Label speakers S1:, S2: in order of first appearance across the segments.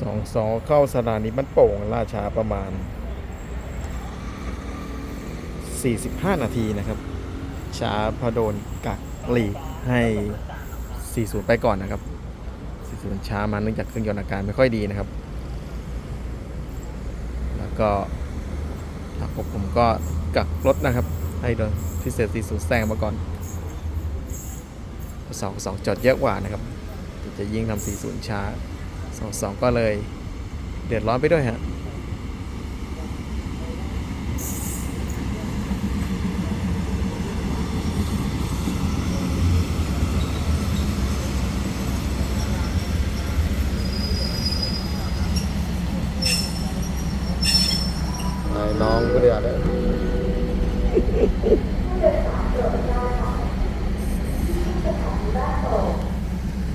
S1: สองสองเข้าสถานีบ้านโป่งลาช้าประมาณ 45 นาทีนะครับ ช้าเพอโดนกักหลีกให้ 40 ไปก่อนนะครับ 40 ช้ามาเนื่องจากเครื่องยนต์อาการไม่ค่อยดีนะครับ แล้วก็ทางผมก็กักรถนะครับ ให้โดนพิเศษ40 แซงมาก่อนสองสองจอดเยอะกว่านะครับ จะยิ่งทำ40 ช้า 2 2ก็เลย เดือดร้อนไปด้วยฮะน้องก็เดือดแล้ว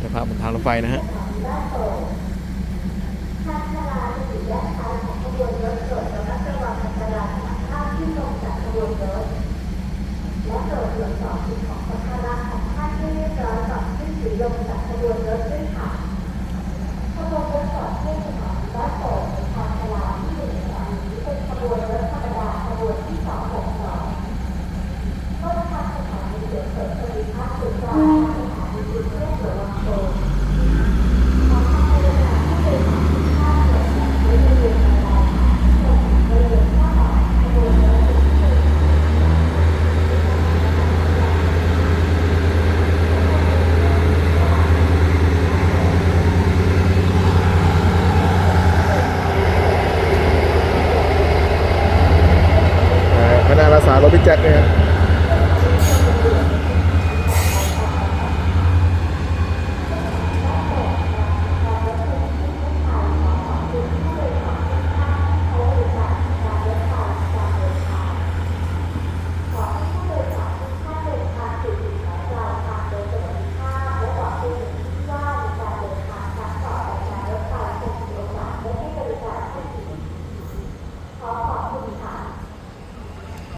S1: จะพาบนทางรถไฟนะฮะ
S2: ขาราไปแจ็คเนี่ย